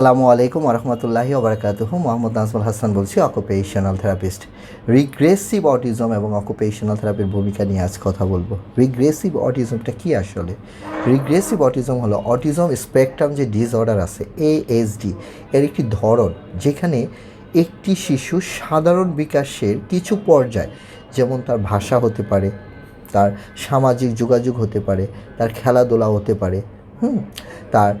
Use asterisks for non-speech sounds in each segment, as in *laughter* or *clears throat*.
আসসালামু আলাইকুম রহমতুল্লাহি ওবরাকাতুহু। মোহাম্মদ নাজমুল হাসান বলছি অকুপেশনাল থেরাপিস্ট রিগ্রেসিভ অটিজম এবং অকুপেশনাল থেরাপির ভূমিকা নিয়ে আজ কথা বলব। রিগ্রেসিভ অটিজমটা কি আসলে? রিগ্রেসিভ অটিজম হলো অটিজম স্পেকট্রাম যে ডিসঅর্ডার আছে এএসডি এর একটি ধরন, যেখানে একটি শিশু সাধারণ বিকাশের কিছু পর্যায়, যেমন তার ভাষা হতে পারে, তার সামাজিক যোগাযোগ হতে পারে, তার খেলাধুলা হতে পারে, হুম, তার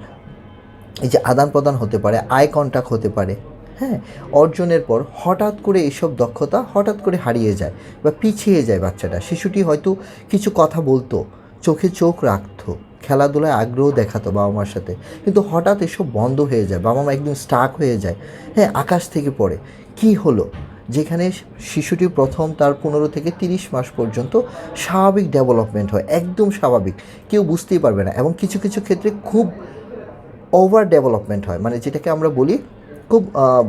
এই যে আদান প্রদান হতে পারে, আই কন্ট্যাক্ট হতে পারে হ্যাঁ অর্জনের পর হঠাৎ করে এইসব দক্ষতা হঠাৎ করে হারিয়ে যায় বা পিছিয়ে যায় বাচ্চাটা। শিশুটি হয়তো কিছু কথা বলতো, চোখে চোখ রাখতো, খেলাধুলায় আগ্রহ দেখাতো বাবা মার সাথে, কিন্তু হঠাৎ এসব বন্ধ হয়ে যায়, বাবা মা একদম স্টাক হয়ে যায় হ্যাঁ আকাশ থেকে পড়ে। কি হলো? যেখানে শিশুটি প্রথম, তার পনেরো থেকে তিরিশ মাস পর্যন্ত স্বাভাবিক ডেভেলপমেন্ট হয়, একদম স্বাভাবিক, কেউ বুঝতেই পারবে না এবং কিছু কিছু ক্ষেত্রে খুব ওভার ডেভেলপমেন্ট হয়। মানে যেটাকে আমরা বলি খুব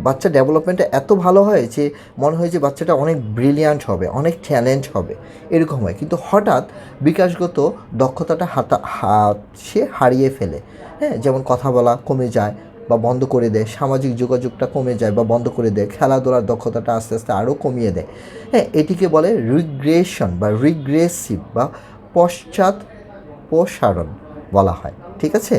বাচ্চা ডেভেলপমেন্টটা এত ভালো হয় যে মনে হয় যে বাচ্চাটা অনেক ব্রিলিয়ান্ট হবে, অনেক ট্যালেন্ট হবে, এরকম হয়। কিন্তু হঠাৎ বিকাশগত দক্ষতাটা হাতা হাত সে হারিয়ে ফেলে। হ্যাঁ যেমন কথা বলা কমে যায় বা বন্ধ করে দেয়, সামাজিক যোগাযোগটা কমে যায় বা বন্ধ করে দেয়, খেলাধুলার দক্ষতাটা আস্তে আস্তে আরও কমিয়ে দেয়। হ্যাঁ এটিকে বলে রিগ্রেশন বা রিগ্রেসিভ বা পশ্চাৎ প্রসারণ বলা হয়। ঠিক আছে?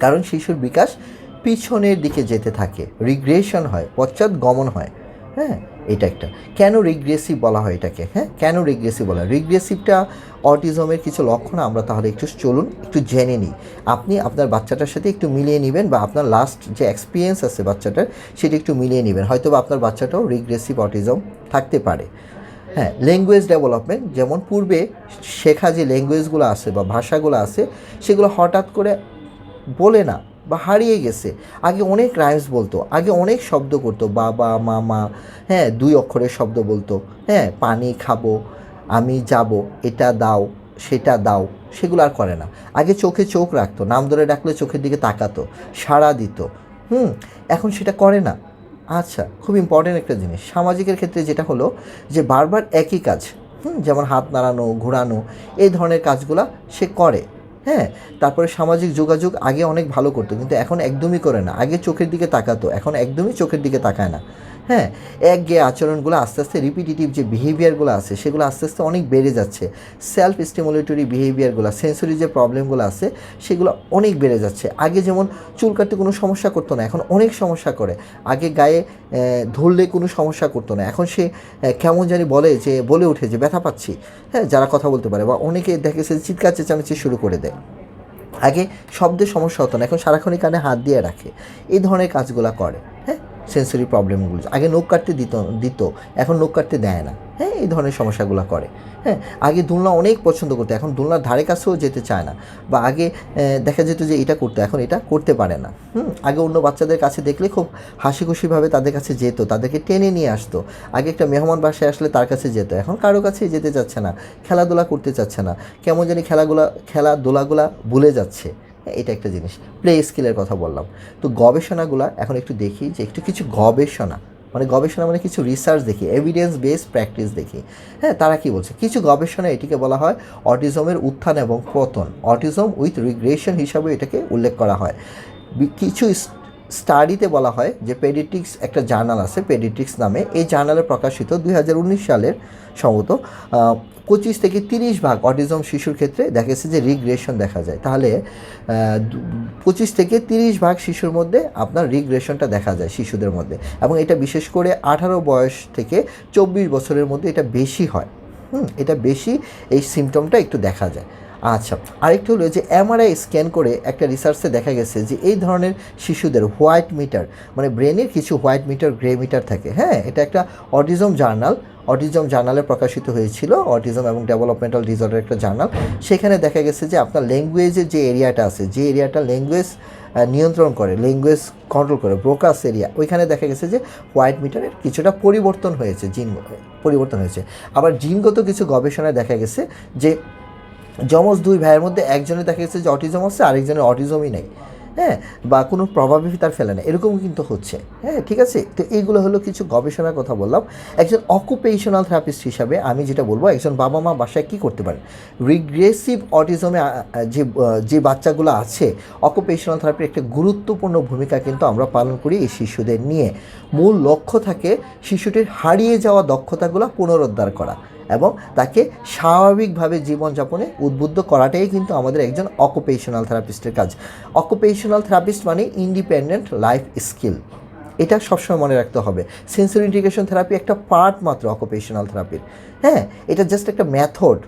কারণ শিশুর বিকাশ পিছনের দিকে যেতে থাকে। রিগ্রেশন হয়, পশ্চাৎ গমন হয়। হ্যাঁ এটা একটা। কেন রিগ্রেসিভ বলা হয় এটাকে? হ্যাঁ কেন রিগ্রেসিভ বলা হয়? রিগ্রেসিভটা অটিজমের কিছু লক্ষণ, আমরা তাহলে একটু চলুন, একটু জেনে নিই। আপনি আপনার বাচ্চাটার সাথে একটু মিলিয়ে নেবেন বা আপনার লাস্ট যে এক্সপিরিয়েন্স আছে বাচ্চাটার, সেটা একটু মিলিয়ে নেবেন। হয়তো বা আপনার বাচ্চাটাও রিগ্রেসিভ অটিজম থাকতে পারে। হ্যাঁ ল্যাঙ্গুয়েজ ডেভেলপমেন্ট যেমন পূর্বে শেখা যে ল্যাঙ্গুয়েজগুলো আছে বা ভাষাগুলো আছে, সেগুলো হঠাৎ করে বলে না বা হারিয়ে গেছে। আগে অনেক রাইমস বলতো, আগে অনেক শব্দ করতো, বাবা, মামা হ্যাঁ দুই অক্ষরের শব্দ বলতো হ্যাঁ পানি খাব, আমি যাব, এটা দাও, সেটা দাও, সেগুলো আর করে না। আগে চোখে চোখ রাখতো, নাম ধরে ডাকলে চোখের দিকে তাকাতো, সাড়া দিত, হুম, এখন সেটা করে না। আচ্ছা খুব ইম্পর্টেন্ট একটা জিনিস, সামাজিকের ক্ষেত্রে যেটা হলো যে বারবার একই কাজ, হুম, যেমন হাত নাড়ানো, ঘোরানো, এই ধরনের কাজগুলা সে করে। হ্যাঁ তারপরে সামাজিক যোগাযোগ আগে অনেক ভালো করতো, কিন্তু এখন একদমই করে না। আগে চোখের দিকে তাকাতো, এখন একদমই চোখের দিকে তাকায় না। হ্যাঁ এক গে আচরণগুলো আস্তে আস্তে রিপিটিটিভ যে বিহেভিয়ারগুলো আছে, সেগুলো আস্তে আস্তে অনেক বেড়ে যাচ্ছে। সেলফ স্টিমুলেটরি বিহেভিয়ারগুলো সেন্সরি যে প্রবলেমগুলো আছে, সেগুলো অনেক বেড়ে যাচ্ছে। আগে যেমন চুল কাটতে কোনো সমস্যা করতো না, এখন অনেক সমস্যা করে। আগে গায়ে ধরলে কোনো সমস্যা করতো না। এখন সে কেমন জানি বলে যে, বলে ওঠে যে, ব্যথা পাচ্ছি। হ্যাঁ যারা কথা বলতে পারে বা অনেকে দেখে সে চিৎকার চেঁচামেচি শুরু করে দেয়। আগে শব্দের সমস্যা হতো না, এখন সারাক্ষণই কানে হাত দিয়ে রাখে। এই ধরনের কাজগুলো করে। সেন্সরি প্রবলেমগুলো আগে নখ কাটতে দিত দিত, এখন নখ কাটতে দেয় না। হ্যাঁ এই ধরনের সমস্যাগুলো করে। হ্যাঁ আগে দোলনা অনেক পছন্দ করতো, এখন দোলনার ধারে কাছেও যেতে চায় না। বা আগে দেখা যেত যে এটা করতো, এখন এটা করতে পারে না। হুম, আগে অন্য বাচ্চাদের কাছে দেখলে খুব হাসি খুশিভাবে তাদের কাছে যেত, তাদেরকে টেনে নিয়ে আসতো। আগে একটা মেহমান বাসায় আসলে তার কাছে যেত, এখন কারও কাছে যেতে চাচ্ছে না, খেলাধুলা করতে চাচ্ছে না। কেমন জানি খেলাগুলা, খেলাধুলাগুলা ভুলে যাচ্ছে। এটা একটা জিনিস। প্লে স্কিলের কথা বললাম। তো গবেষণাগুলা, এখন একটু দেখি যে একটু কিছু গবেষণা মানে গবেষণা মানে কিছু রিসার্চ দেখি এভিডেন্স বেস প্র্যাকটিস দেখি। হ্যাঁ তারা কি বলছে? কিছু গবেষণা এটিকে বলা হয় অটিজমের উত্থান এবং পতন। অটিজম উইথ রিগ্রেশন হিসাবে এটাকে উল্লেখ করা হয়। কিছু স্টাডিতে বলা হয় যে পেডিট্রিক্স একটা জার্নাল আছে পেডিট্রিক্স নামে। এই জার্নালে প্রকাশিত দুই হাজার উনিশ সালের সম্ভবত পঁচিশ থেকে তিরিশ ভাগ অটিজম শিশুর ক্ষেত্রে দেখা গেছে যে রিগ্রেশন দেখা যায়। তাহলে পঁচিশ থেকে তিরিশ ভাগ শিশুর মধ্যে আপনার রিগ্রেশনটা দেখা যায় শিশুদের মধ্যে এবং এটা বিশেষ করে আঠারো বয়স থেকে চব্বিশ বছরের মধ্যে এটা বেশি হয়। হুম, এটা বেশি এই সিমটমটা একটু দেখা যায়। আচ্ছা আরেকটা হলো যে এমআরআই স্ক্যান করে একটা রিসার্চে দেখা গেছে যে এই ধরনের শিশুদের হোয়াইট মিটার মানে ব্রেনের কিছু হোয়াইট মিটার গ্রে মিটার থাকে। হ্যাঁ এটা একটা অটিজম জার্নাল অটিজম জার্নালে প্রকাশিত হয়েছিল অটিজম এবং ডেভেলপমেন্টাল ডিসঅর্ডার একটা জার্নাল। সেখানে দেখা গেছে যে আপনার ল্যাঙ্গুয়েজের যে এরিয়াটা আছে, যে এরিয়াটা ল্যাঙ্গুয়েজ নিয়ন্ত্রণ করে ল্যাঙ্গুয়েজ কন্ট্রোল করে ব্রোকাস এরিয়া ওইখানে দেখা গেছে যে হোয়াইট মিটারের কিছুটা পরিবর্তন হয়েছে জিন পরিবর্তন হয়েছে। আবার জিনগত কিছু গবেষণায় দেখা গেছে যে যমজ দুই ভাইয়ের মধ্যে একজনের দেখা গেছে যে অটিজম আছে, আরেকজনের অটিজমই নেই। হ্যাঁ বা কোনো প্রভাবই তার ফেলে না। এরকমও কিন্তু হচ্ছে। হ্যাঁ ঠিক আছে? তো এইগুলো হলো কিছু গবেষণার কথা বললাম। একজন অকুপেশনাল থেরাপিস্ট হিসাবে আমি যেটা বলব, একজন বাবা মা বাসায় কী করতে পারেন রিগ্রেসিভ অটিজমে যে যে বাচ্চাগুলো আছে অকুপেশনাল থেরাপির একটা গুরুত্বপূর্ণ ভূমিকা কিন্তু আমরা পালন করি এই শিশুদের নিয়ে। মূল লক্ষ্য থাকে শিশুটির হারিয়ে যাওয়া দক্ষতাগুলো পুনরুদ্ধার করা। এবং তাকে স্বাভাবিকভাবে জীবনযাপনে উদ্বুদ্ধ করাটাই কিন্তু আমাদের একজন অকুপেশনাল থেরাপিস্টের কাজ। অকুপেশনাল থেরাপিস্ট মানে ইন্ডিপেন্ডেন্ট লাইফ স্কিল এটা সবসময় মনে রাখতে হবে। সেন্সরি ইন্টিগ্রেশন থেরাপি একটা পার্ট মাত্র অকুপেশনাল থেরাপির হ্যাঁ এটা জাস্ট একটা মেথড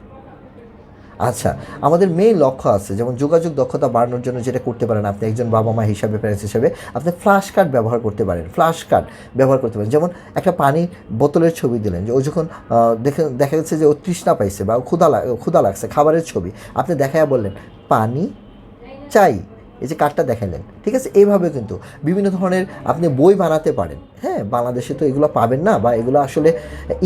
আচ্ছা আমাদের মেইন লক্ষ্য আছে, যেমন যোগাযোগ দক্ষতা বাড়ানোর জন্য যেটা করতে পারেন আপনি একজন বাবা মা হিসাবে প্যারেন্টস হিসাবে, আপনি ফ্ল্যাশ কার্ড ব্যবহার করতে পারেন ফ্ল্যাশ কার্ড ব্যবহার করতে পারেন। যেমন একটা পানির বোতলের ছবি দিলেন, যে ও যখন দেখে, দেখা যাচ্ছে যে ও তৃষ্ণা পাইছে বা ক্ষুধা লাগ ক্ষুধা লাগছে, খাবারের ছবি, আপনি দেখায় বললেন, পানি চাই। এই যে কার্ডটা দেখালেন, ঠিক আছে? এইভাবে কিন্তু বিভিন্ন ধরনের আপনি বই বানাতে পারেন। হ্যাঁ বাংলাদেশে তো এগুলো পাবেন না বা এগুলো আসলে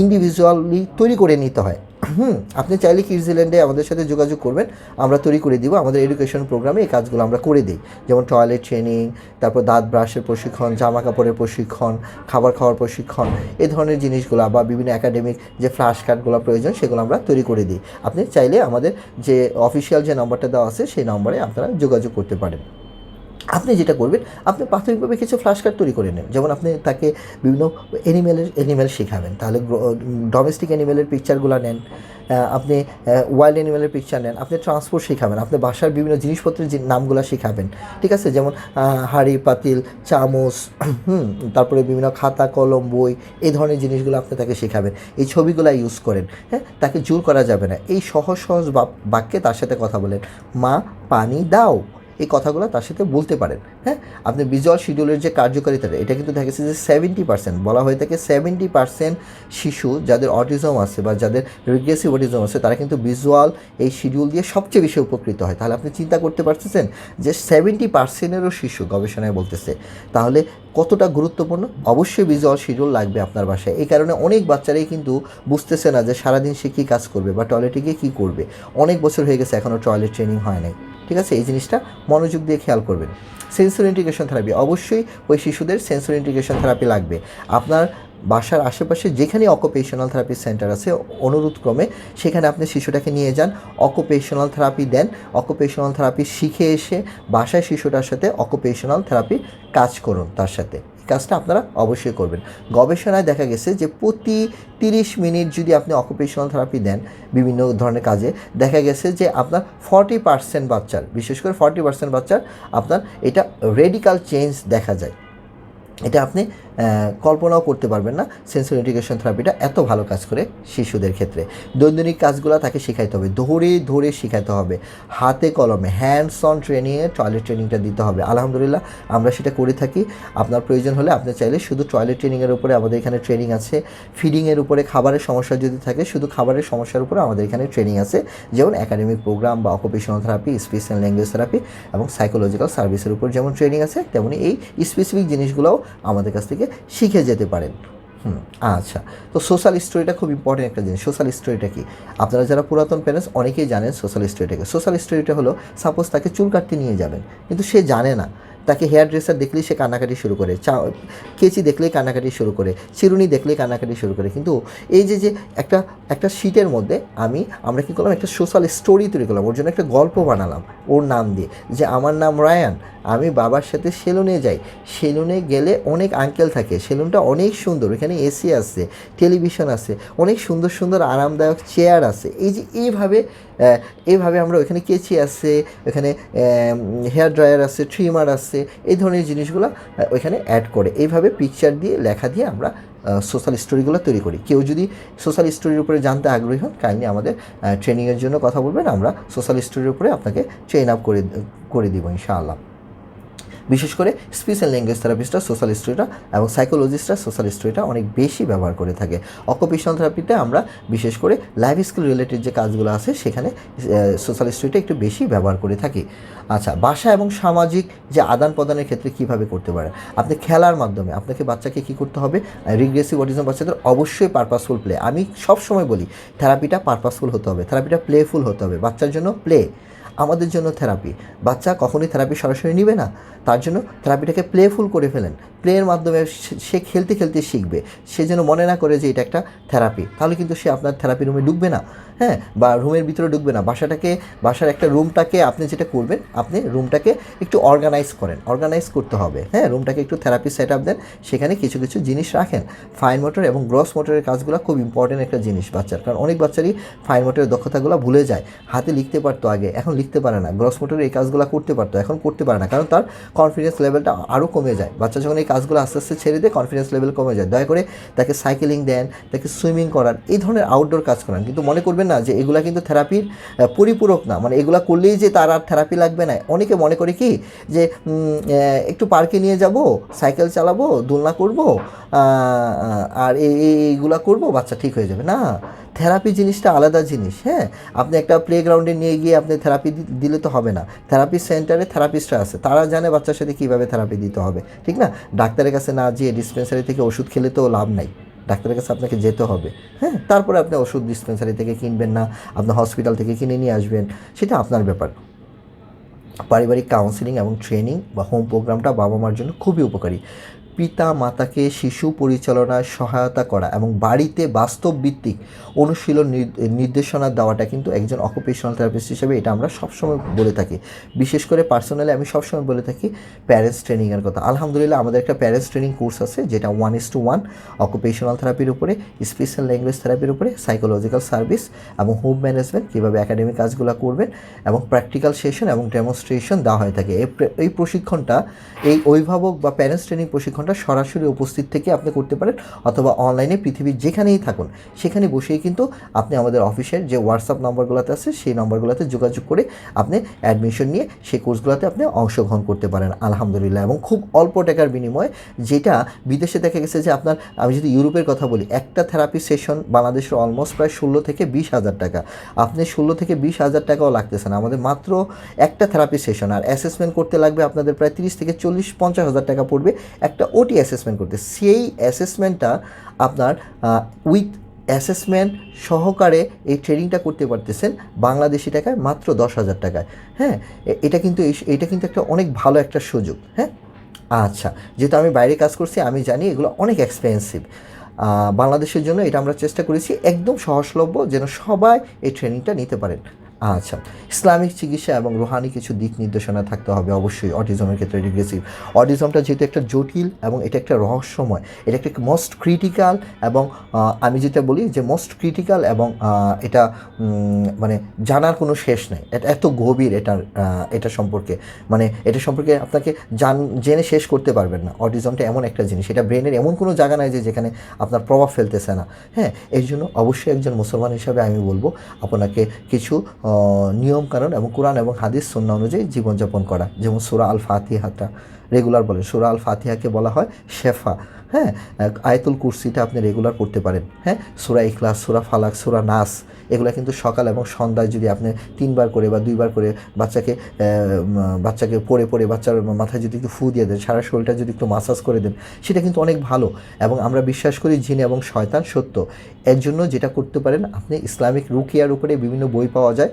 ইন্ডিভিজুয়ালি তৈরি করে নিতে হয়। হুম, আপনি চাইলে কিউজিল্যান্ডে আমাদের সাথে যোগাযোগ করবেন। আমরা তৈরি করে দিব, আমাদের এডুকেশন প্রোগ্রামে এই কাজগুলো আমরা করে দিই। যেমন টয়লেট ট্রেনিং তারপর দাঁত ব্রাশের প্রশিক্ষণ জামা কাপড়ের প্রশিক্ষণ, খাবার খাওয়ার প্রশিক্ষণ, এই ধরনের জিনিসগুলো বা বিভিন্ন একাডেমিক যে ফ্ল্যাশ কার্ডগুলো প্রয়োজন, সেগুলো আমরা তৈরি করে দিই। আপনি চাইলে আমাদের যে অফিসিয়াল যে নাম্বারটা দেওয়া আছে, সেই নম্বরে আপনারা যোগাযোগ করতে পারেন। আপনি যেটা করবেন, আপনি প্রাথমিকভাবে কিছু ফ্ল্যাশ কার্ড তৈরি করে নেন। যেমন আপনি তাকে বিভিন্ন অ্যানিমেলের অ্যানিমেল শেখাবেন। তাহলে ডোমেস্টিক অ্যানিমেলের পিকচারগুলো নেন আপনি ওয়াইল্ড অ্যানিমেলের পিকচার নেন, আপনি ট্রান্সপোর্ট শেখাবেন, আপনি বাসার বিভিন্ন জিনিসপত্রের যে নামগুলো শেখাবেন, ঠিক আছে? যেমন হাঁড়ি, পাতিল, চামচ, *clears throat* হুম, তারপরে বিভিন্ন খাতা, কলম, বই, এই ধরনের জিনিসগুলো আপনি তাকে শেখাবেন। এই ছবিগুলো ইউজ করেন হ্যাঁ? তাকে জোর করা যাবে না। এই সহজ সহজ বাক- বাক্যে তার সাথে কথা বলেন, মা, পানি দাও। এই কথাগুলো তার সাথে বলতে পারেন হ্যাঁ? আপনি ভিজুয়াল শিডিউলের যে কার্যকারিতাটা, এটা কিন্তু দেখা গেছে যে সেভেন্টি পার্সেন্ট বলা হয়ে থাকে সেভেন্টি পার্সেন্ট শিশু যাদের অটিজম আছে বা যাদের রিগ্রেসিভ অটিজম আছে, তারা কিন্তু ভিজুয়াল এই শিডিউল দিয়ে সবচেয়ে বেশি উপকৃত হয়। তাহলে আপনি চিন্তা করতে পারতেছেন যে সেভেন্টি পার্সেন্টেরও শিশু গবেষণায় বলতেছে, তাহলে কতটা গুরুত্বপূর্ণ? অবশ্যই ভিজুয়াল শিডিউল লাগবে আপনার বাসায়। এই কারণে অনেক বাচ্চারাই কিন্তু বুঝতেছে না যে সারাদিন সে কী কাজ করবে বা টয়লেটে গিয়ে কী করবে। অনেক বছর হয়ে গেছে এখনও টয়লেট ট্রেনিং হয় নাই। ঠিক আছে? এই জিনিসটা মনোযোগ দিয়ে খেয়াল করবেন। সেন্সর ইন্টিগ্রেশন থেরাপি অবশ্যই ওই শিশুদের সেন্সর ইন্টিগ্রেশন থেরাপি লাগবে। আপনার বাসার আশেপাশে যেখানে অকুপেশনাল থেরাপি সেন্টার আছে অনুরোধ ক্রমে সেখানে আপনি শিশুটাকে নিয়ে যান অকুপেশনাল থেরাপি দেন অকুপেশনাল থেরাপি শিখে এসে বাসায় শিশুটার সাথে অকুপেশনাল থেরাপি কাজ করুন তার সাথে। কাজটা আপনারা অবশ্যই করবেন। গবেষণায় দেখা গেছে যে প্রতি তিরিশ মিনিট যদি আপনি অকুপেশনাল থেরাপি দেন বিভিন্ন ধরনের কাজে, দেখা গেছে যে আপনার ফর্টি পার্সেন্ট বাচ্চার, বিশেষ করে ফর্টি পার্সেন্ট বাচ্চার আপনার এটা রেডিকাল চেঞ্জ দেখা যায়। এটা আপনি কল্পনাও করতে পারবেন না। সেন্সর ইন্টিগ্রেশন থেরাপিটা এত ভালো কাজ করে শিশুদের ক্ষেত্রে। দৈনন্দিন কাজগুলো তাকে শেখাইতে হবে। ধরে ধরে শেখাতে হবে। হাতে কলমে হ্যান্ডস অন ট্রেনিংয়ে টয়লেট ট্রেনিংটা দিতে হবে। আলহামদুলিল্লাহ, আমরা সেটা করে থাকি। আপনার প্রয়োজন হলে আপনি চাইলে শুধু টয়লেট ট্রেনিংয়ের উপরে আমাদের এখানে ট্রেনিং আছে। ফিডিংয়ের উপরে খাবারের সমস্যা যদি থাকে, শুধু খাবারের সমস্যার উপরে আমাদের এখানে ট্রেনিং আছে। যেমন একাডেমিক প্রোগ্রাম বা occupational therapy special language therapy এবং সাইকোলজিক্যাল সার্ভিসের উপর যেমন ট্রেনিং আছে, তেমনি এই স্পেসিফিক জিনিসগুলোও আমাদের কাছ থেকে শিখে যেতে পারেন। হুম আচ্ছা। তো সোশ্যাল স্টোরিটা খুব ইম্পর্টেন্ট একটা জিনিস। সোশ্যাল স্টোরিটা কি? আপনারা যারা পুরাতন প্যারেন্টস অনেকেই জানেন সোশ্যাল স্টোরিটাকে সোশ্যাল স্টোরিটা হলো সাপোজ তাকে চুল কাটতে নিয়ে যাবেন, কিন্তু সে জানে না। তাকে হেয়ার ড্রেসার দেখলেই সে কান্নাকাটি শুরু করে, চা, কেচি দেখলেই কান্নাকাটি শুরু করে, চিরুনি দেখলেই কান্নাকাটি শুরু করে। কিন্তু এই যে যে একটা একটা শিটের মধ্যে আমি, আমরা কী করলাম? একটা সোশ্যাল স্টোরি তৈরি করলাম। ওর জন্য একটা গল্প বানালাম, ওর নাম দিয়ে। যে, আমার নাম রায়ান আমি বাবার সাথে সেলুনে যাই। সেলুনে গেলে অনেক আঙ্কেল থাকে। সেলুনটা অনেক সুন্দর। এখানে এসি আছে টেলিভিশন আছে, অনেক সুন্দর সুন্দর, আরামদায়ক চেয়ার আছে। এই যে এইভাবে এইভাবে আমরা ওখানে কেচি আছে, ওখানে হেয়ার ড্রায়ার আছে ট্রিমার আছে, এই ধরনের জিনিসগুলো ওইখানে অ্যাড করে। এইভাবে পিকচার দিয়ে, লেখা দিয়ে আমরা সোশ্যাল স্টোরিগুলো তৈরি করি। কেউ যদি সোশ্যাল স্টোরির উপরে জানতে আগ্রহী হন কাইন্ডলি আমাদের ট্রেনিংয়ের জন্য কথা বলবেন। আমরা সোশ্যাল স্টোরির উপরে আপনাকে ট্রেন আপ করে করে দিব, ইনশাআল্লাহ। বিশেষ করে স্পিচ অ্যান্ড ল্যাঙ্গুয়েজ থেরাপিস্টরা, সোশ্যাল স্টোরিটা এবং সাইকোলজিস্টরা সোশ্যাল স্টোরিটা অনেক বেশি ব্যবহার করে থাকে। অকুপেশনাল থেরাপিতে আমরা বিশেষ করে লাইফ স্কিল রিলেটেড যে কাজগুলো আছে, সেখানে সোশ্যাল স্টোরিটা একটু বেশি ব্যবহার করে থাকি। আচ্ছা ভাষা এবং সামাজিক যে আদান প্রদানের ক্ষেত্রে কীভাবে করতে পারে? আপনি খেলার মাধ্যমে, আপনাকে বাচ্চাকে কি করতে হবে? রিগ্রেসিভ অটিজম বাচ্চাদের অবশ্যই পারপাসফুল প্লে আমি সব সময় বলি, থেরাপিটা পারপাসফুল হতে হবে, থেরাপিটা প্লেফুল হতে হবে। বাচ্চার জন্য প্লে আমাদের জন্য থেরাপি বাচ্চা কখনোই থেরাপি সরাসরি নিবে না। তার জন্য থেরাপিটাকে প্লেফুল করে ফেলেন। প্লেয়ের মাধ্যমে সে- খেলতে খেলতে শিখবে। সে যেন মনে না করে যে এটা একটা থেরাপি তাহলে কিন্তু সে আপনার থেরাপি রুমে ঢুকবে না। হ্যাঁ? বা রুমের ভিতরে ঢুকবে না। বাসাটাকে বাসার একটা রুমটাকে আপনি যেটা করবেন, আপনি রুমটাকে একটু অর্গানাইজ করেন। অর্গানাইজ করতে হবে। হ্যাঁ? রুমটাকে একটু থেরাপি সেট আপ দেন। সেখানে কিছু কিছু জিনিস রাখেন। ফাইন মোটর এবং গ্রস মোটরের কাজগুলো খুব ইম্পর্টেন্ট একটা জিনিস বাচ্চার। কারণ অনেক বাচ্চারই ফাইন মোটরের দক্ষতাগুলো ভুলে যায়। হাতে লিখতে পারতো আগে, এখন লিখতে পারে না। গ্রস মোটরের এই কাজগুলো করতে পারতো, এখন করতে পারে না। কারণ তার কনফিডেন্স লেভেলটা আরও কমে যায়। বাচ্চা যখন এই কাজগুলো আস্তে আস্তে ছেড়ে দিয়ে কনফিডেন্স লেভেল কমে যায়। দয়া করে তাকে সাইকেলিং দেন, তাকে সুইমিং করান, এই ধরনের আউটডোর কাজ করান। কিন্তু মনে করবেন না যে এগুলা কিন্তু থেরাপির পরিপূরক না। মানে এগুলা করলেই যে তার আর থেরাপি লাগবে না। অনেকে মনে করে কি যে একটু পার্কে নিয়ে যাব সাইকেল চালাবো, দোলনা করব আর এই এই- এইগুলা করব, বাচ্চা ঠিক হয়ে যাবে। না। থেরাপি জিনিসটা আলাদা জিনিস হ্যাঁ? আপনি একটা প্লে গ্রাউন্ডে নিয়ে গিয়ে আপনি থেরাপি দিলে তো হবে না। থেরাপি সেন্টারে থেরাপিস্টরা আছে, তারা জানে বাচ্চার সাথে কীভাবে থেরাপি দিতে হবে, ঠিক না? ডাক্তারের কাছে না যেয়ে ডিসপেন্সারি থেকে ওষুধ খেলে তো লাভ নাই। ডাক্তারের কাছে আপনাকে যেতে হবে হ্যাঁ? তারপরে আপনি ওষুধ ডিসপেন্সারি থেকে কিনবেন না আপনার হসপিটাল থেকে কিনে নিয়ে আসবেন, সেটা আপনার ব্যাপার। পারিবারিক কাউন্সিলিং এবং ট্রেনিং বা হোম প্রোগ্রামটা বাবা মার জন্য খুবই উপকারী। পিতা মাতাকে শিশু পরিচালনায় সহায়তা করা এবং বাড়িতে বাস্তব ভিত্তিক অনুশীলন নির্দেশনা দেওয়াটা কিন্তু একজন অকুপেশনাল থেরাপিস্ট হিসেবে এটা আমরা সবসময় বলে থাকি। বিশেষ করে পার্সোনালি আমি সবসময় বলে থাকি প্যারেন্টস ট্রেনিংয়ের কথা। আলহামদুলিল্লাহ আমাদের একটা প্যারেন্টস ট্রেনিং কোর্স আছে যেটা one is to one occupational থেরাপির উপরে স্পেশাল ল্যাঙ্গুয়েজ থেরাপির উপরে সাইকোলজিক্যাল সার্ভিস এবং হোম ম্যানেজমেন্ট কীভাবে একাডেমিক কাজগুলো করবেন এবং প্র্যাকটিক্যাল সেশন এবং ডেমনস্ট্রেশন দেওয়া হয়ে থাকে। এই প্রশিক্ষণটা এই অভিভাবক বা প্যারেন্টস ট্রেনিং প্রশিক্ষণটা সরাসরি উপস্থিত থেকে আপনি করতে পারেন অথবা অনলাইনে পৃথিবীর যেখানেই থাকুন, সেখানে বসেই কিন্তু আপনি আমাদের অফিসের যে হোয়াটসঅ্যাপ নম্বরগুলোতে আছে, সেই নম্বরগুলোতে যোগাযোগ করে আপনি অ্যাডমিশন নিয়ে সেই কোর্সগুলোতে আপনি অংশগ্রহণ করতে পারেন, আলহামদুলিল্লাহ। এবং খুব অল্প টাকার বিনিময়ে যেটা বিদেশে দেখা গেছে যে আপনার, আমি যদি ইউরোপের কথা বলি, একটা থেরাপি সেশন বাংলাদেশের অলমোস্ট প্রায় ষোলো থেকে বিশ হাজার টাকা। আপনি ষোলো থেকে বিশ হাজার টাকাও লাগতেছে না, আমাদের মাত্র একটা থেরাপি সেশন আর অ্যাসেসমেন্ট করতে লাগবে আপনাদের প্রায় তিরিশ থেকে চল্লিশ, পঞ্চাশ হাজার টাকা পড়বে একটা ওটি অ্যাসেসমেন্ট করতে। সেই অ্যাসেসমেন্টটা আপনার উইথ অ্যাসেসমেন্ট সহকারে এই ট্রেনিংটা করতে পারতেছেন বাংলাদেশি টাকায় মাত্র দশ হাজার টাকায়। হ্যাঁ এটা কিন্তু এটা কিন্তু একটা অনেক ভালো একটা সুযোগ। হ্যাঁ আচ্ছা যেহেতু আমি বাইরে কাজ করছি, আমি জানি এগুলো অনেক এক্সপেন্সিভ বাংলাদেশের জন্য এটা আমরা চেষ্টা করেছি একদম সহজলভ্য যেন সবাই এই ট্রেনিংটা নিতে পারেন। আচ্ছা ইসলামিক চিকিৎসা এবং রুহানি কিছু দিক নির্দেশনা থাকতে হবে অবশ্যই অটিজমের ক্ষেত্রে রিগ্রেসিভ। অটিজমটা যেহেতু একটা জটিল এবং এটা একটা রহস্যময়, এটা একটা মোস্ট ক্রিটিক্যাল এবং আমি যেটা বলি যে মোস্ট ক্রিটিক্যাল এবং এটা মানে জানার কোনো শেষ নেই। এটা এত গভীর এটার এটা সম্পর্কে। মানে এটা সম্পর্কে আপনাকে জান, জেনে শেষ করতে পারবেন না। অটিজমটা এমন একটা জিনিস, এটা ব্রেনের এমন কোনো জায়গা নাই যে যেখানে আপনার প্রভাব ফেলতেছে না। হ্যাঁ এই জন্য অবশ্যই একজন মুসলমান হিসাবে আমি বলব, আপনাকে কিছু নিয়মকানুন এবং কোরআন এবং হাদিস সন্না অনুযায়ী জীবনযাপন করা। যেমন সুরা আল ফাতিহাটা রেগুলার বলে। সুরা আল ফাতিহাকে বলা হয় শেফা। হ্যাঁ আয়তুল কুরসিটা আপনি রেগুলার করতে পারেন। হ্যাঁ সুরা ইখলাস, সুরা ফালাক, সুরা নাস, এগুলো কিন্তু সকাল এবং সন্ধ্যায় যদি আপনি তিনবার করে বা দুইবার করে বাচ্চাকে বাচ্চাকে পড়ে পড়ে বাচ্চার মাথায় যদি একটু ফু দিয়ে দেন, সারা শরীরটা যদি একটু মাসাজ করে দেন, সেটা কিন্তু অনেক ভালো। এবং আমরা বিশ্বাস করি জিন এবং শয়তান সত্য। এর জন্য যেটা করতে পারেন, আপনি ইসলামিক রুকিয়ার উপরে বিভিন্ন বই পাওয়া যায়।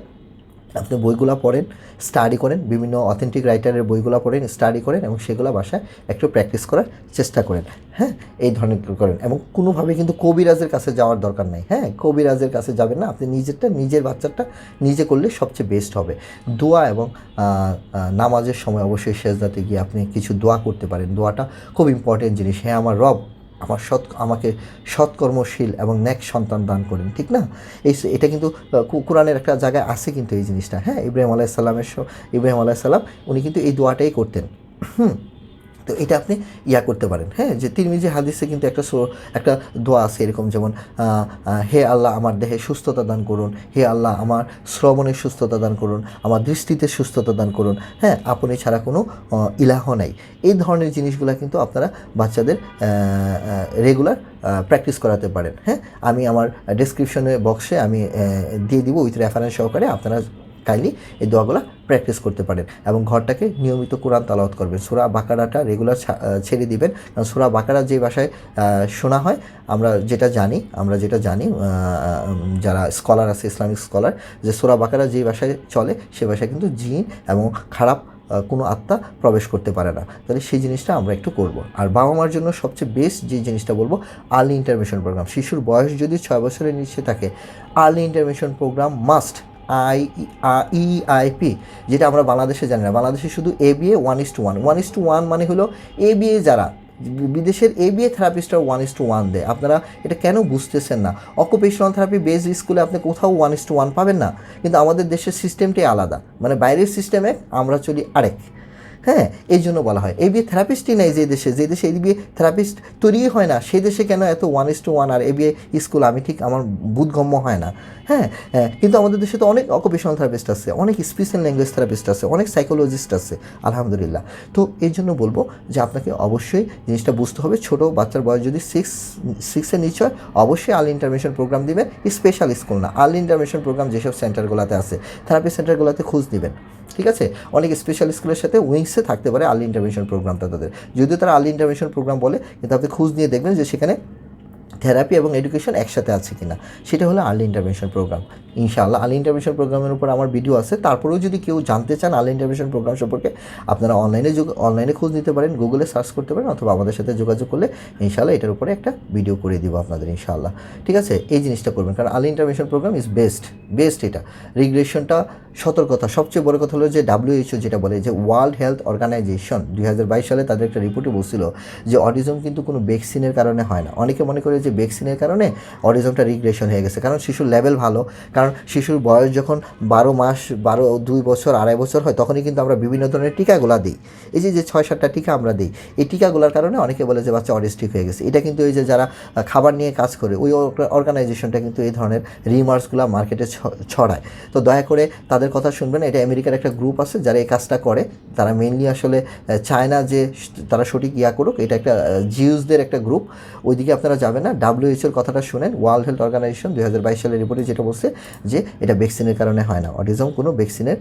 আপনি বইগুলো পড়েন স্টাডি করেন, বিভিন্ন অথেন্টিক রাইটারের বইগুলো পড়েন স্টাডি করেন এবং সেগুলো বাসায় একটু প্র্যাকটিস করার চেষ্টা করেন। হ্যাঁ? এই ধরনের করেন এবং কোনোভাবে কিন্তু কবিরাজের কাছে যাওয়ার দরকার নেই। হ্যাঁ? কবিরাজের কাছে যাবেন না, আপনি নিজেরটা, নিজের বাচ্চাটা নিজে করলে সবচেয়ে বেস্ট হবে। দোয়া এবং নামাজের সময় অবশ্যই শেষদাতে গিয়ে আপনি কিছু দোয়া করতে পারেন। দোয়াটা খুব ইম্পর্টেন্ট জিনিস। হ্যাঁ আমার রব আমার সৎ আমাকে সৎকর্মশীল এবং ন্যাক সন্তান দান করেন, ঠিক না? এই এটা কিন্তু কোরআনের একটা জায়গায় আছে কিন্তু এই জিনিসটা হ্যাঁ? ইব্রাহিম আলাইসাল্লামের ইব্রাহিম আলাইসাল্লাম উনি কিন্তু এই দোয়াটাই করতেন। হুম। তো এটা আপনি ইয়া করতে পারেন। হ্যাঁ যে তিরমিজি হাদিসে কিন্তু একটা একটা দোয়া আছে এরকম যেমন হে আল্লাহ আমার দেহে সুস্থতা দান করুন, হে আল্লাহ আমার শ্রবণের সুস্থতা দান করুন, আমার দৃষ্টিতে সুস্থতা দান করুন। হ্যাঁ আপনি ছাড়া কোনো ইলাহ নাই। এই ধরনের জিনিসগুলো কিন্তু আপনারা বাচ্চাদের রেগুলার প্র্যাকটিস করাতে পারেন। হ্যাঁ আমি আমার ডেসক্রিপশনে বক্সে আমি দিয়ে দিব উইথ রেফারেন্স সহকারে আপনারা কাইন্ডলি এই দোয়াগুলো প্র্যাকটিস করতে পারেন এবং ঘরটাকে নিয়মিত কোরআন তালাওয়াত করবেন। সুরা বাকারাটা রেগুলার ছেড়ে দিবেন। কারণ সুরা বাকারা যে ভাষায় শোনা হয়, আমরা যেটা জানি, আমরা যেটা জানি যারা স্কলার আছে ইসলামিক স্কলার যে সুরা বাকারা যে ভাষায় চলে, সে ভাষায় কিন্তু জিন এবং খারাপ কোনো আত্মা প্রবেশ করতে পারে না। তাহলে সেই জিনিসটা আমরা একটু করব। আর বাবা মার জন্য সবচেয়ে বেস্ট যে জিনিসটা বলব আর্লি ইন্টারভেনশন প্রোগ্রাম শিশুর বয়স যদি ছয় বছরের নিচে থাকে early intervention program must I EIP যেটা আমরা বাংলাদেশে জানি না। বাংলাদেশে শুধু A B A one is to one one is to one মানে হলো এ বিএ যারা। বিদেশের এ বিএ থেরাপিস্টরা ওয়ান ইস টু ওয়ান দেয়। আপনারা এটা কেন বুঝতেছেন না? অকুপেশনাল থেরাপি বেস স্কুলে আপনি কোথাও ওয়ান ইস টু ওয়ান পাবেন না। কিন্তু আমাদের দেশের সিস্টেমটাই আলাদা। মানে বাইরের সিস্টেমে আমরা চলি আরেক। হ্যাঁ এই জন্য বলা হয়। এই বিয়ে থেরাপিস্টই নাই যে দেশে। যে দেশে এই বিয়ে থেরাপিস্ট তৈরি হয় না, সেই দেশে কেন এত ওয়ান ইস টু ওয়ান আর এ বিয়ে স্কুল আমি ঠিক আমার বোধগম্য হয় না। হ্যাঁ হ্যাঁ কিন্তু আমাদের দেশে তো অনেক অকুপেশনাল থেরাপিস্ট আছে, অনেক স্পেশাল ল্যাঙ্গুয়েজ থেরাপিস্ট আছে, অনেক সাইকোলজিস্ট আছে, আলহামদুলিল্লাহ। তো এই জন্য বলব যে আপনাকে অবশ্যই জিনিসটা বুঝতে হবে। ছোটো বাচ্চার বয়স যদি সিক্স সিক্সের নিচে হয়, অবশ্যই আর্লি ইন্টারভেনশন প্রোগ্রাম দিবেন। স্পেশাল স্কুল না আর্লি ইন্টারভেনশন প্রোগ্রাম যেসব সেন্টারগুলোতে আছে থেরাপি সেন্টারগুলোতে খোঁজ দিবেন ঠিক আছে? অনেক স্পেশাল স্কুলের সাথে উইংসে থাকতে পারে আর্লি ইন্টারভেনশন প্রোগ্রামটা তাদের। যদিও তারা আর্লি ইন্টারভেনশন প্রোগ্রাম বলে, কিন্তু আপনি খোঁজ নিয়ে দেখবেন যে সেখানে থেরাপি এবং এডুকেশন একসাথে আছে কিনা, সেটা হলো আর্লি ইন্টারভেনশন প্রোগ্রাম ইনশাআল্লাহ আর্লি ইন্টারভেনশন প্রোগ্রামের উপর আমার ভিডিও আছে। তারপরেও যদি কেউ জানতে চান আর্লি ইন্টারভেনশন প্রোগ্রাম সম্পর্কে, আপনারা অনলাইনে অনলাইনে খোঁজ নিতে পারেন গুগলে সার্চ করতে পারেন, অথবা আমাদের সাথে যোগাযোগ করলে ইনশাআল্লাহ এটার উপরে একটা ভিডিও করে দিব আপনাদের ইনশাআল্লাহ। ঠিক আছে? এই জিনিসটা করবেন। কারণ early intervention program is best best এটা। রিগ্রেশনটা সতর্কতা। সবচেয়ে বড় কথা হলো যে ডাব্লিউএইচও যেটা বলে যে ওয়ার্ল্ড হেলথ অর্গানাইজেশন দুই হাজার বাইশ সালে তাদের একটা রিপোর্টে বলছিল যে অটিজম কিন্তু কোনো ভ্যাকসিনের কারণে হয় না। অনেকে মনে করে যে ভ্যাকসিনের কারণে অটিজমটা রিগ্রেশন হয়ে গেছে। কারণ শিশুর লেভেল ভালো, কারণ শিশুর বয়স যখন বারো মাস, বারো, দুই বছর, আড়াই বছর হয়, তখনই কিন্তু আমরা বিভিন্ন ধরনের টিকাগুলো দিই। এই যে যে ছয়, সাতটা টিকা আমরা দিই, এই টিকাগুলোর কারণে অনেকে বলে যে বাচ্চা অটিস্টিক হয়ে গেছে। এটা কিন্তু এই যে, যারা খাবার নিয়ে কাজ করে, ওই অর্গানাইজেশনটা কিন্তু এই ধরনের রিমার্কসগুলো মার্কেটে ছড়ায়। তো দয়া করে তাদের কথা শুনবেন। এটা আমেরিকার একটা গ্রুপ আছে, যারা এই কাজটা করে। তারা মেনলি আসলে চায় না যে, তারা সঠিক ইয়া করুক, এটা একটা জিউসদের একটা গ্রুপ ওইদিকে আপনারা যাবেন না ডাব্লিউএইচওর কথাটা শুনেন ওয়ার্ল্ড হেলথ অর্গানাইজেশন দুই হাজার বাইশ সালের রিপোর্টে যেটা বলছে যে এটা ভ্যাকসিনের কারণে হয় না। অটিজম কোনো ভ্যাকসিনের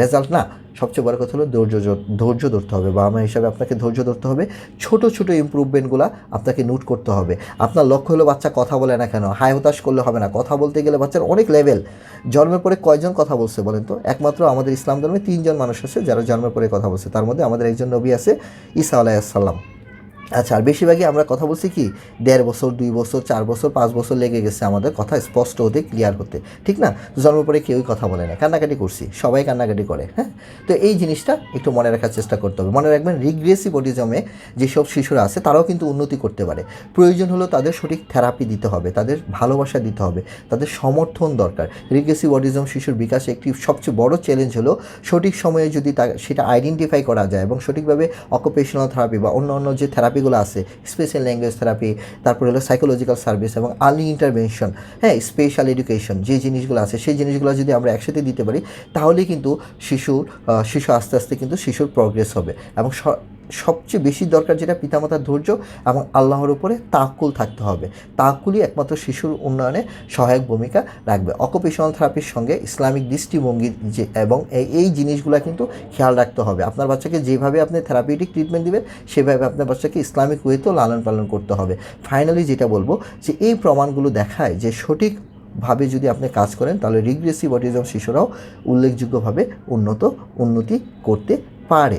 রেজাল্ট না। সবচেয়ে বড় কথা হলো ধৈর্য ধৈর্য ধরতে হবে। বাবা মা হিসাবে আপনাকে ধৈর্য ধরতে হবে। ছোট ছোট ইম্প্রুভমেন্টগুলো আপনাকে নোট করতে হবে। আপনার লক্ষ্য হলো বাচ্চা কথা বলে না কেন? হায় হতাশ করলে হবে না। কথা বলতে গেলে বাচ্চার অনেক লেভেল জন্মের পরে কয়জন কথা বলছে বলেন তো? একমাত্র আমাদের ইসলাম ধর্মে তিনজন মানুষ আছে যারা জন্মের পরে কথা বলছে। তার মধ্যে আমাদের একজন নবী আছে, ঈসা আলাইসাল্লাম আচ্ছা আর বেশিরভাগই আমরা কথা বলছি কি, দেড় বছর, দুই বছর, চার বছর, পাঁচ বছর লেগে গেছে আমাদের কথা স্পষ্ট হতে ক্লিয়ার হতে। ঠিক না? জন্ম পরে কেউই কথা বলে না। কান্নাকাটি করছি। সবাই কান্নাকাটি করে হ্যাঁ? তো এই জিনিসটা একটু মনে রাখার চেষ্টা করতে হবে। মনে রাখবেন রিগ্রেসিভ অটিজমে যেসব শিশুরা আছে, তারাও কিন্তু উন্নতি করতে পারে। প্রয়োজন হলো তাদের সঠিক থেরাপি দিতে হবে, তাদের ভালোবাসা দিতে হবে, তাদের সমর্থন দরকার। রিগ্রেসিভ অটিজম শিশুর বিকাশে একটি সবচেয়ে বড় চ্যালেঞ্জ হলো, সঠিক সময়ে যদি তা, সেটা আইডেন্টিফাই করা যায় এবং সঠিকভাবে অকুপেশনাল থেরাপি বা অন্য অন্য যে থেরাপিগুলো আছে স্পেশাল ল্যাঙ্গুয়েজ থেরাপি তারপরে হলো সাইকোলজিক্যাল সার্ভিস এবং আর্লি ইন্টারভেনশন হ্যাঁ স্পেশাল এডুকেশন যে জিনিসগুলো আছে, সেই জিনিসগুলো যদি আমরা একসাথে দিতে পারি, তাহলে কিন্তু শিশুর শিশু আস্তে আস্তে কিন্তু শিশুর প্রগ্রেস হবে এবং সবচেয়ে বেশি দরকার যেটা পিতামাতার ধৈর্য এবং আল্লাহর উপরে তাকুল থাকতে হবে। তাকুলই একমাত্র শিশুর উন্নয়নে সহায়ক ভূমিকা রাখবে। অকুপেশনাল থেরাপির সঙ্গে ইসলামিক দৃষ্টিভঙ্গি যে এবং এই জিনিসগুলো কিন্তু খেয়াল রাখতে হবে। আপনার বাচ্চাকে যেভাবে আপনি থেরাপিউটিক ট্রিটমেন্ট দিবেন, সেভাবে আপনার বাচ্চাকে ইসলামিক ওয়েতেও লালন পালন করতে হবে। ফাইনালি যেটা বলব যে এই প্রমাণগুলো দেখায় যে সঠিক ভাবে যদি আপনি কাজ করেন, তাহলে রিগ্রেসিভ অটিজম শিশুরাও উল্লেখযোগ্যভাবে উন্নত, উন্নতি করতে পারে।